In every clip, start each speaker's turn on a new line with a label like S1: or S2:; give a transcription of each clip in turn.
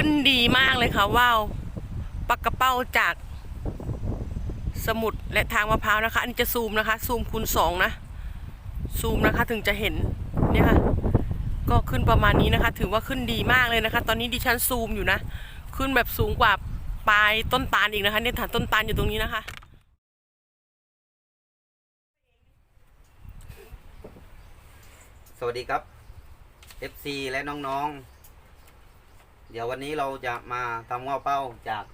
S1: ขึ้นดีมากเลยค่ะว้าวปักกระเป้าจากสมุดและทางมะพร้าวนะคะ อันนี้จะซูมนะคะ ซูมคูณสองนะ ซูมนะคะถึงจะเห็นเนี่ยค่ะ ก็ขึ้นประมาณนี้นะคะ ถือว่าขึ้นดีมากเลยนะคะ ตอนนี้ดิฉันซูมอยู่นะ ขึ้นแบบสูงกว่าปลายต้นตาลอีกนะคะเนี่ยฐานต้นตาลอยู่ตรงนี้นะคะ
S2: สวัสดีครับ FC และน้องๆ เดี๋ยววันนี้เราจะมาทำง้อเป้าจาก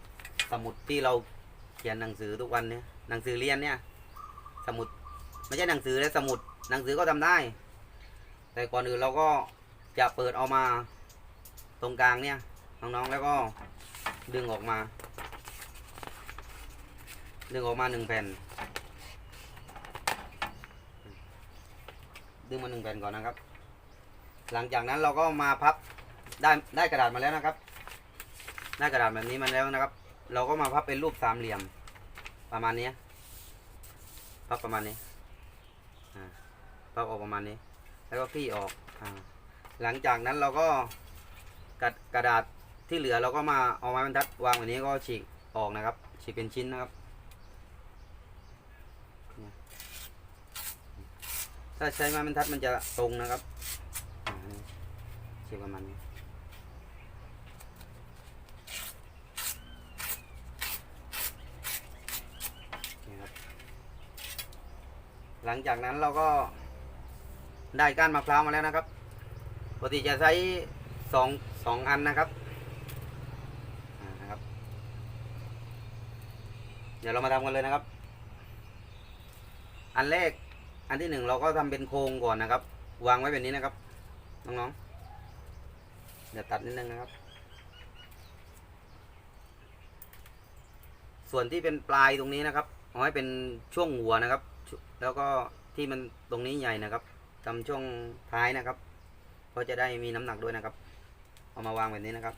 S2: สมุดที่เราเขียนหนังสือทุกวันเนี่ยหนังสือเรียนเนี่ย สมุดไม่ใช่หนังสือและสมุด หนังสือก็ทำได้ แต่ก่อนอื่นเราก็จะเปิดเอามาตรงกลางเนี่ยน้องๆแล้วก็ดึงออกมา ดึงออกมาหนึ่งแผ่น ดึงมาหนึ่งแผ่นก่อนนะครับ หลังจากนั้นเราก็มาพับ ได้ได้กระดาษมาแล้วนะครับได้กระดาษแบบนี้มาแล้วนะครับ เราก็มาพับเป็นรูปสามเหลี่ยม ประมาณนี้พับประมาณนี้พับออกประมาณนี้ แล้วก็คลี่ออกอหลังจากนั้นเราก็กระกระดาษที่เหลือเราก็มาเอาไม้บรรทัดวางแบบนี้ก็ฉีกออกนะครับ ฉีกเป็นชิ้นนะครับถ้าใช้ไม้บรรทัดมันจะตรงนะครับอ่านี่เชียประมาณนี้ครับ ห ลังจากนั้นเราก็ได้ก้านมะพร้าวมาแล้วนะครับ ปกติจะใช้สองสองอันนะครับนะครับ เดี๋ยวเรามาทำกันเลยนะครับ อันแรกอันที่หนึ่งเราก็ทำเป็นโครงก่อนนะครับ วางไว้แบบนี้นะครับน้องๆเดี๋ยวตัดนิดนึงนะครับ ส่วนที่เป็นปลายตรงนี้นะครับเอาให้เป็นช่วงหัวนะครับ แล้วก็ที่มันตรงนี้ใหญ่นะครับทำช่วงท้ายนะครับเพราะจะได้มีน้ำหนักด้วยนะครับ เอามาวางแบบนี้นะครับ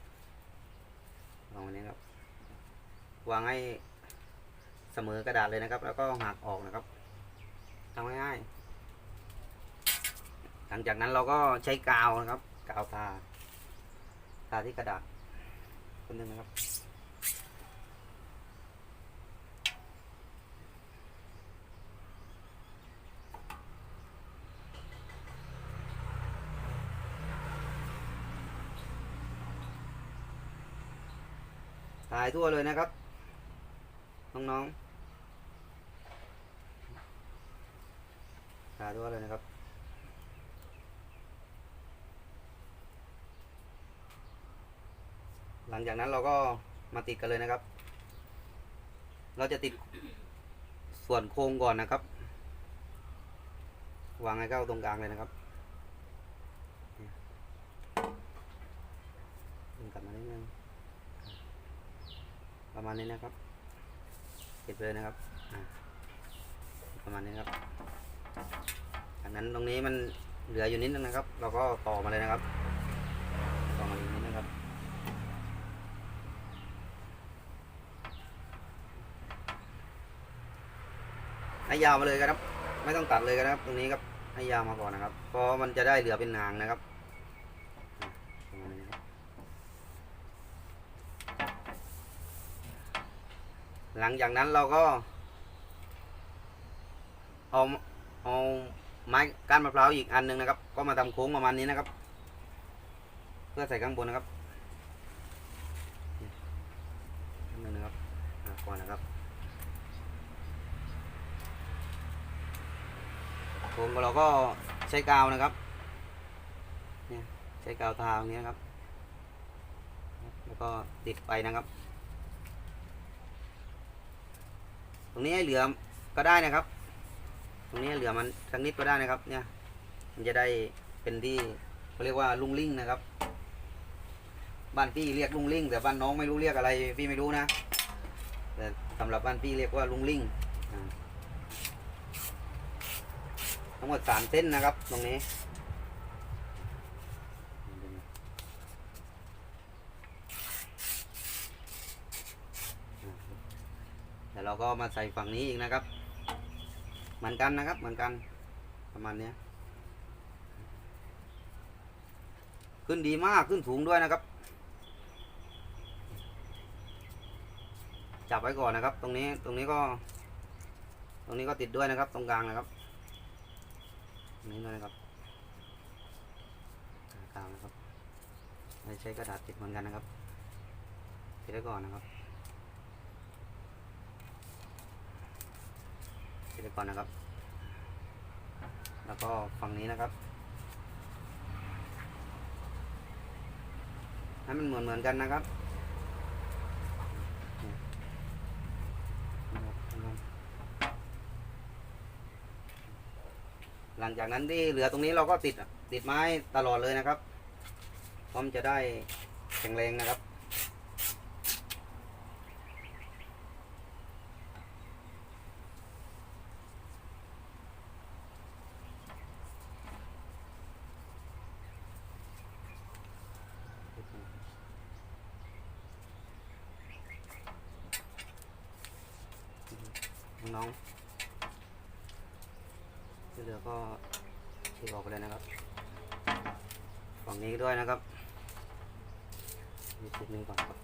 S2: วางแบบนี้ครับ วางให้เสมอกระดาษเลยนะครับ แล้วก็หักออกนะครับทำง่ายๆหลังจากนั้นเราก็ใช้กาวนะครับ กาวทาทาที่กระดาษคนหนึ่งนะครับ ทายทั่วเลยนะครับ น้องๆทายทั่วเลยนะครับหลังจากนั้นเราก็มาติดกันเลยนะครับ เราจะติดส่วนโครงก่อนนะครับ วางให้เข้าตรงกลางเลยนะครับดึงกลับมานิดนึง ประมาณนี้นะครับติดไปเลยนะครับประมาณนี้ครับ จากนั้นตรงนี้มันเหลืออยู่นิดนึงนะครับ เราก็ต่อมาเลยนะครับ ต่อมาอีกนิดนะครับให้ยาวมาเลยครับ ไม่ต้องตัดเลยนครับ ตรงนี้ครับให้ยาวมาก่อนนะครับ เพราะมันจะได้เหลือเป็นหางนะครับอะประมาณนี้นะครับ หลังจากนั้นเราก็ เอาเอาไม้ก้านมะพร้าวอีกอันหนึ่งนะครับ ก็มาทำโค้งประมาณนี้นะครับ เพื่อใส่ข้างบนนะครับนึงนะครับก่อนนะครับผมเราก็ใช้กาวนะครับเนี่ยใช้กาวทาตรงนี้นะครับ แล้วก็ติดไปนะครับ ต รงนี้ให้เหลือก็ได้นะครับ ตรงนี้เหลือมันสักนิดก็ได้นะครับ เนี่ย มันจะได้เป็นที่เขาเรียกว่าลุงลิงนะครับ บ้านพี่เรียกลุงลิงแต่บ้านน้องไม่รู้เรียกอะไรพี่ไม่รู้นะ แต่สำหรับบ้านพี่เรียกว่าลุงลิงอ่าทั้งหมดสามเส้นนะครับ ตรงนี้ เดี๋ยวเรา ก็มาใส่ฝั่งนี้อีกนะครับ เหมือนกันนะครับ เหมือนกัน ประมาณนี้ขึ้นดีมากขึ้นสูงด้วยนะครับ จับไว้ก่อนนะครับ ตรงนี้ตรงนี้ก็ ตรงนี้ก็ติดด้วยนะครับ ตรงกลางนะครับนี้ด้วยนะครับกลางนะครับไม่ใช้กระดาษติดเหมือนกันนะครับติดไว้ก่อนนะครับ ติดไว้ก่อนนะครับ แล้วก็ฝั่งนี้นะครับให้มันเหมือนเหมือนกันนะครับหลังจากนั้นที่เหลือตรงนี้เราก็ติดติดไม้ตลอดเลยนะครับพร้อมจะได้แข็งแรงนะครับ น้องที่เหลือก็ฉีกออกไปเลยนะครับฝั่งนี้ด้วยนะครับมีจุดหนึ่งก่อนครับ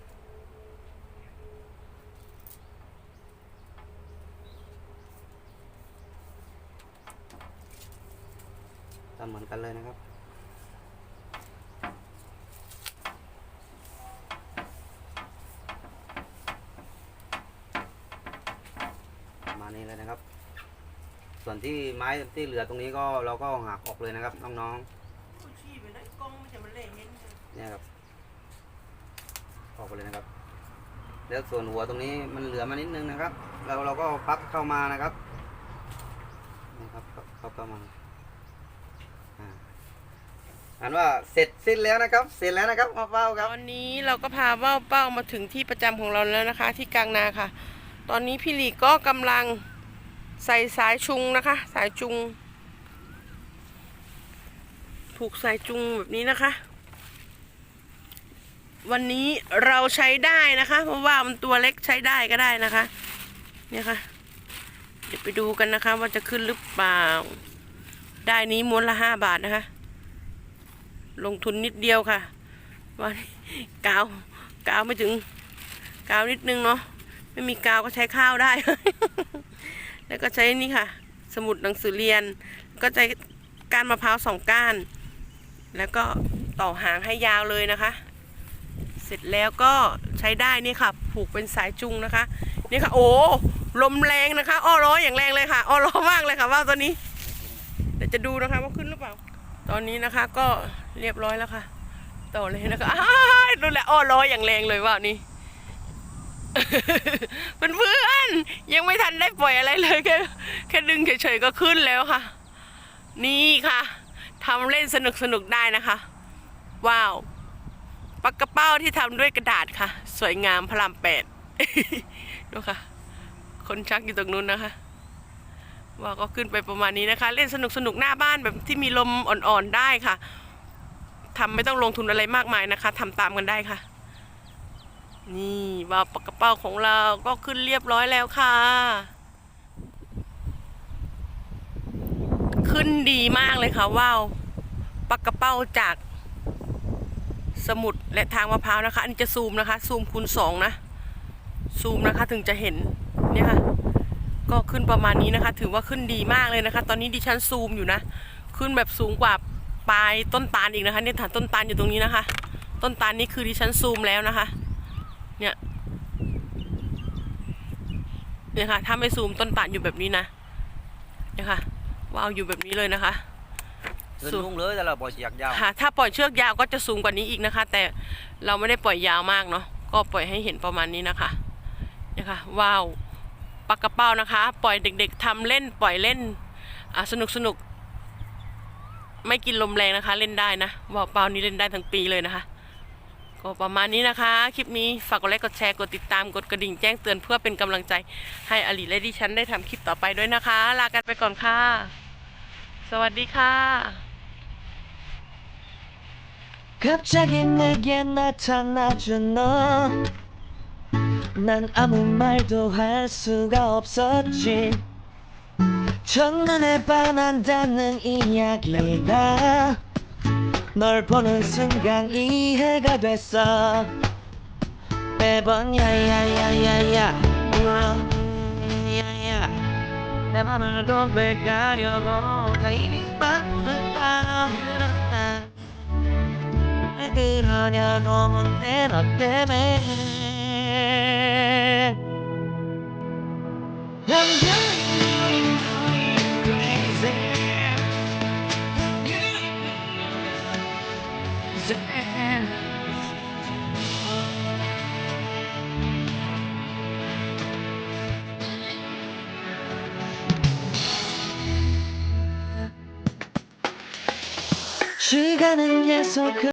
S2: ทำเหมือนกันเลยนะครับ ประมาณนี้เลยนะครับ ส่วนที่ไม้ที่เหลือตรงนี้ก็เราก็หักออกเลยนะครับน้องๆเนี่ยครับออกไปเลยนะครับ แล้วส่วนหัวตรงนี้มันเหลือมานิดนึงนะครับ เราเราก็พับเข้ามานะครับนะครับพับพับเข้ามาอ่าอันว่าเสร็จสิ้นแล้วนะครับ เสร็จแล้วนะครับมาเฝ้าครับ
S1: ตอนนี้เราก็พาว่าวเป้ามาถึงที่ประจำของเราแล้วนะคะ ที่กลางนาค่ะ ตอนนี้พี่หลีก็กำลัง ใส่สายชุงนะคะ สายจุงถูกสายจุงแบบนี้นะคะ วันนี้เราใช้ได้นะคะ เพราะว่ามันตัวเล็กใช้ได้ก็ได้นะคะเนี่ยค่ะ เดี๋ยวไปดูกันนะคะ ว่าจะขึ้นหรือเปล่า ได้นี้ม้วนละห้าบาทนะคะ ลงทุนนิดเดียวค่ะวันกาวกาวไม่ถึงกาวนิดนึงเนาะไม่มีกาวก็ใช้ข้าวได้ แล้วก็ใช้นี่ค่ะ สมุดหนังสือเรียน ก็ใช้ก้านมะพร้าวสองก้าน แล้วก็ต่อหางให้ยาวเลยนะคะ เสร็จแล้วก็ใช้ได้นี่ค่ะ ผูกเป็นสายจุงนะคะ นี่ค่ะ โอ้ลมแรงนะคะอ้อร้ออย่างแรงเลยค่ะอ้อร้อมากเลยค่ะว่าวตัวนี้เดี๋ยวจะดูนะคะว่าขึ้นหรือเปล่า ตอนนี้นะคะก็เรียบร้อยแล้วค่ะ ต่อเลยนะคะอ้ายดูแลอ้อร้อยอย่างแรงเลยว่าวนี้ เพื่อนๆยังไม่ทันได้ปล่อยอะไรเลยแค่แค่ดึงเฉยๆก็ขึ้นแล้วค่ะ นี่ค่ะทำเล่นสนุกสนุกๆได้นะคะ ว้าวปากกระเป้าที่ทำด้วยกระดาษค่ะ สวยงามพระรามแปดดูค่ะ คนชักอยู่ตรงนู้นนะคะ ว่าก็ขึ้นไปประมาณนี้นะคะ เล่นสนุกสนุกๆหน้าบ้านแบบที่มีลมอ่อนๆได้ค่ะทำไม่ต้องลงทุนอะไรมากมายนะคะทำตามกันได้ค่ะ นี่ว่าวปากกระเป้าของเราก็ขึ้นเรียบร้อยแล้วค่ะ ขึ้นดีมากเลยค่ะว่าวปากกระเป้าจากสมุดและทางมะพร้าวนะคะ อันนี้จะซูมนะคะ ซูมคูณสองนะ ซูมนะคะถึงจะเห็นเนี่ยค่ะ ก็ขึ้นประมาณนี้นะคะ ถือว่าขึ้นดีมากเลยนะคะ ตอนนี้ดิฉันซูมอยู่นะ ขึ้นแบบสูงกว่าปลายต้นตาลอีกนะคะ เนี่ยฐานต้นตาลอยู่ตรงนี้นะคะ ต้นตาลนี่คือดิฉันซูมแล้วนะคะ เนี่ย เนี่ยค่ะ ถ้าไม่ซูมต้นตาลอยู่แบบนี้นะ เนี่ยค่ะวาวอยู่แบบนี้เลยนะคะ
S2: ขึ้นลุ่งเลยแต่เราปล่อยเสียกยาว
S1: ค่ะ ถ้าปล่อยเชือกยาวก็จะสูงกว่านี้อีกนะคะ แต่เราไม่ได้ปล่อยยาวมากเนาะ ก็ปล่อยให้เห็นประมาณนี้นะคะ เนี่ยค่ะว้าวปากกระเป้านะคะ ปล่อยเด็ก ๆทำเล่นปล่อยเล่นอะสนุกสนุกไม่กินลมแรงนะคะ เล่นได้นะว่าวเป้านี้เล่นได้ทั้งปีเลยนะคะ ก็ประมาณนี้นะคะ คลิปนี้ฝากกดไลค์กดแชร์กดติดตามกดกระดิ่งแจ้งเตือนเพื่อเป็นกำลังใจให้อลีและดิฉันได้ทำคลิปต่อไปด้วยนะคะ ลากันไปก่อนค่ะ สวัสดีค่ะ
S3: 갑자기 내게 나타나준 너. 난 아무 말도 할 수가 없었지. 첫눈에 반한다는 이야기가 널 보는 순간 이해가 됐어. 매번 야야야야야. 야야 내 맘을 왜 가려고 나 이미 맘을 따라 왜 그러냐고 내너 때문에 시간은 계속